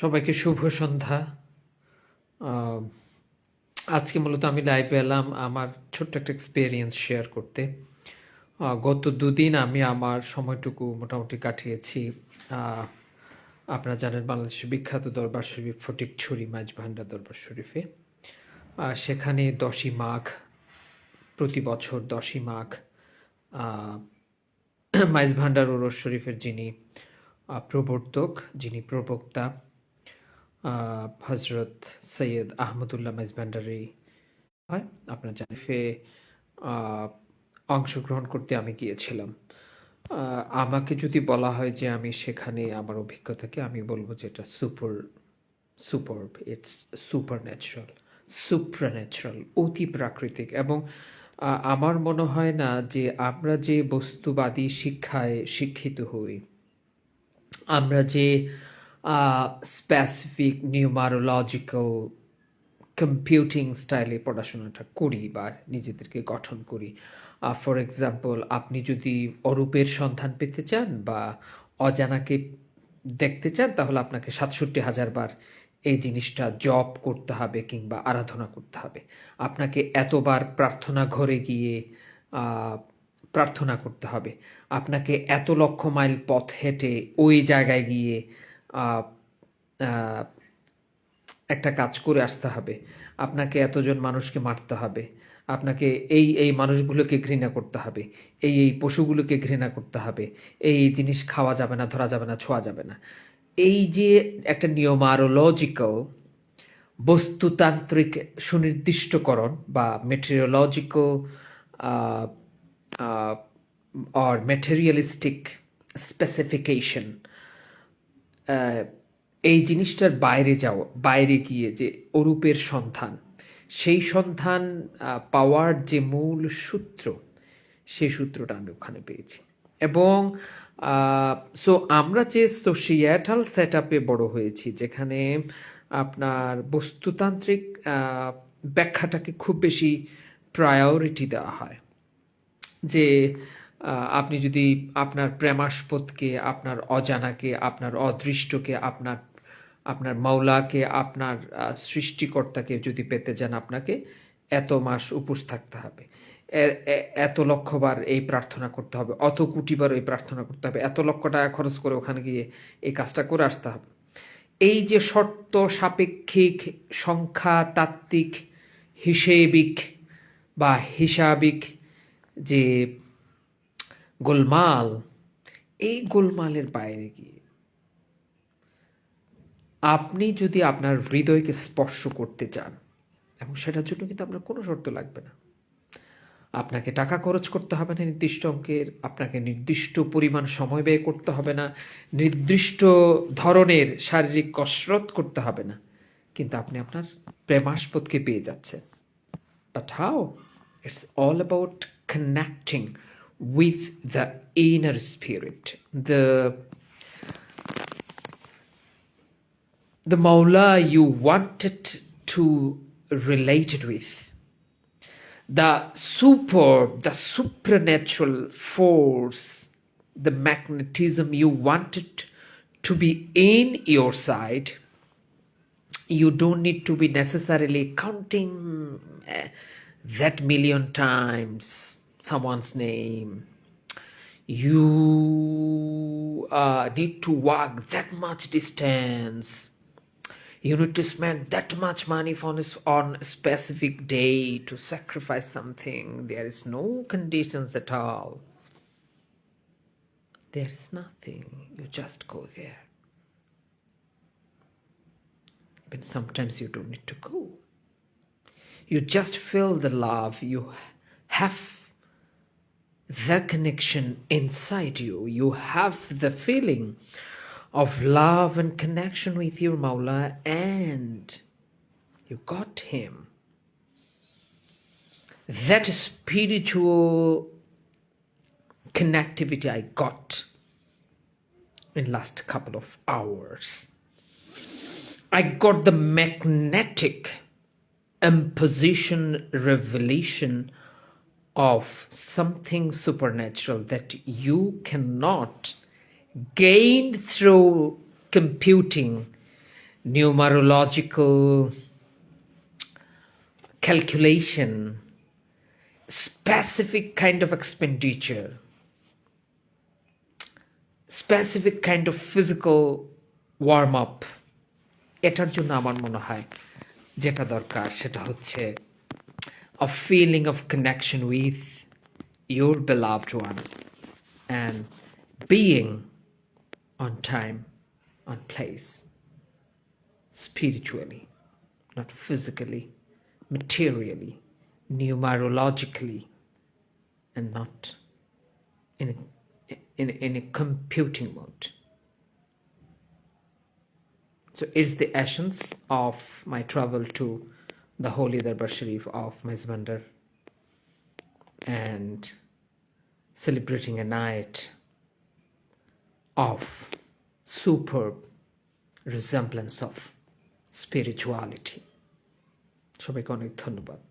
সবাইকে শুভ সন্ধ্যা। আজকে মূলত আমি লাইভে এলাম আমার ছোট্ট একটা এক্সপিরিয়েন্স শেয়ার করতে। গত দুদিন আমি আমার সময়টুকু মোটামুটি কাটিয়েছি। আপনারা জানেন বাংলাদেশের বিখ্যাত দরবার শরীফ ফটিকছড়ি মাঝ ভান্ডার দরবার শরীফে। সেখানে দশই মাঘ, প্রতি বছর দশই মাঘ মাইজ ভান্ডার ওরস শরীফের যিনি প্রবর্তক, যিনি প্রবক্তা হজরত সৈয়দ আহমদুল্লাহ মাইজ ভান্ডারি হয়। আপনার জানিফে অংশগ্রহণ করতে আমি গিয়েছিলাম। আমাকে যদি বলা হয় যে আমি সেখানে আমার অভিজ্ঞতাকে আমি বলব যে এটা super super it's super natural supra natural অতি প্রাকৃতিক এবং আমার মনে হয় না যে আমরা যে বস্তুবাদী শিক্ষায় শিক্ষিত হই, আমরা যে স্পেসিফিক নিউমারোলজিক্যাল কম্পিউটিং স্টাইলে পড়াশোনাটা করি বা নিজেদেরকে গঠন করি। ফর এক্সাম্পল আপনি যদি অরূপের সন্ধান পেতে চান বা অজানাকে দেখতে চান, তাহলে আপনাকে সাতষট্টি হাজার বার এই জিনিসটা জপ করতে হবে কিংবা আরাধনা করতে হবে। আপনাকে এতবার প্রার্থনা ঘরে গিয়ে প্রার্থনা করতে হবে। আপনাকে এত লক্ষ মাইল পথ হেঁটে ওই জায়গায় গিয়ে একটা কাজ করে আসতে হবে। আপনাকে এতজন মানুষকে মারতে হবে। আপনাকে এই এই মানুষগুলোকে ঘৃণা করতে হবে। এই এই পশুগুলোকে ঘৃণা করতে হবে। এই এই জিনিস খাওয়া যাবে না, ধরা যাবে না, ছোঁয়া যাবে না। এই যে একটা নিয়মারোলজিক্যাল বস্তুতান্ত্রিক সুনির্দিষ্টকরণ বা মেটেরিওলজিক্যাল অর মেটেরিয়ালিস্টিক স্পেসিফিকেশন এই জিনিসটার বাইরে যাও বাইরে গিয়ে যে অরূপের সন্ধান, সেই সন্ধান পাওয়ার যে মূল সূত্র, সেই সূত্রটা আমি ওখানে পেয়েছি। এবং সো আমরা যে সোশিয়াটাল সেট আপে বড় হয়েছি, যেখানে আপনার বস্তুতান্ত্রিক ব্যাখ্যাটাকে খুব বেশি প্রায়োরিটি দেওয়া হয়, যে আপনি যদি আপনার প্রেমাস্পদকে, আপনার অজানাকে, আপনার অদৃষ্টকে, আপনার আপনার মাওলাকে, আপনার সৃষ্টিকর্তাকে যদি পেতে যান আপনাকে, এত মাস উপোস থাকতে হবে। এত লক্ষবার এই প্রার্থনা করতে হবে, অত কোটিবার এই প্রার্থনা করতে হবে, এত লক্ষ টাকা খরচ করে ওখানে গিয়ে এই কাজটা করে আসতে হবে। এই যে শর্ত সাপেক্ষিক, সংখ্যা তাত্ত্বিক, হিসেবিক বা হিসাবিক যে গোলমাল। এই গোলমালের বাইরে গিয়ে আপনি যদি আপনার হৃদয়কে স্পর্শ করতে চান, এবং সেটার জন্য কিন্তু আপনার কোনো শর্ত লাগবে না। আপনাকে টাকা খরচ করতে হবে না নির্দিষ্ট অঙ্কের, আপনাকে নির্দিষ্ট পরিমাণ সময় ব্যয় করতে হবে না, নির্দিষ্ট ধরনের শারীরিক কসরত করতে হবে না। কিন্তু আপনি আপনার প্রেমাস্পদকে পেয়ে যাচ্ছেন। But how it's all about connecting with the inner spirit, the the Maula you wanted to relate it with, the super, the supernatural force, the magnetism you wanted to be in your side you don't need to be necessarily counting uh, that million times someone's name. You uh, need to walk that much distance. You need to spend that much money on a, on a specific day to sacrifice something. There is no conditions at all. There is nothing. You just go there. But sometimes you don't need to go. You just feel the love, you have the connection inside you, you have the feeling of love and connection with your Maula, and you got him. That spiritual connectivity I got in last couple of hours. I got the magnetic imposition revelation of something supernatural that you cannot gain through computing numerological calculation, specific kind of expenditure, specific kind of physical warm up এটার জন্য আমার মনে হয় যেটা দরকার সেটা হচ্ছে a feeling of connection with your beloved one and being on time, on place, spiritually, not physically, materially, numerologically, and not in a, in, in a computing mode. So, is the essence of my travel to the Holy Darbar Sharif of Mizbandar and celebrating a night of superb resemblance of spirituality. সবাইকে অনেক ধন্যবাদ